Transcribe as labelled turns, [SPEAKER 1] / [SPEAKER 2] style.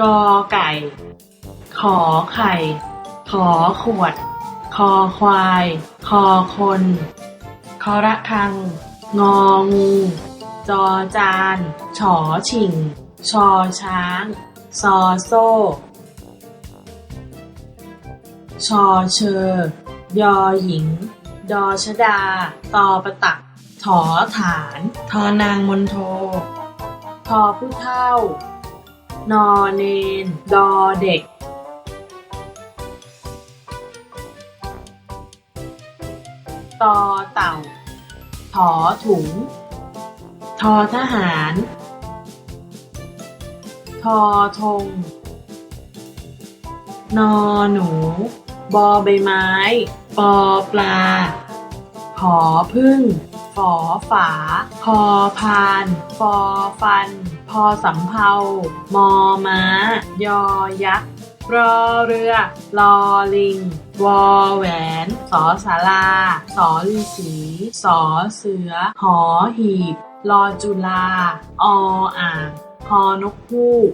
[SPEAKER 1] กอไก่ ขอไข่ ขอขวด คอควาย คอคน คอระคัง งองู จอจาน ฉอฉิง ชอช้าง ซอโซ่ ชอเชอยอหญิง ดอชดา ตอประตัก ถอฐาน ทอนางมนโท ทอผู้เท่า นอนเนนดอเด็กตอเต่าถอถุง ทอทหาร ทอธง นอหนู บอใบไม้ ปอปลา ผอพึ่ง อฝา พอพาน ฟอฟัน พอสำเภามอม้า ยอยักษ์รอเรือ ลอลิง วอแหวน สอสาราสอฤาษีสอเสือ หอหีบ ลอจุลา ออ่าง ฮอนกฮูก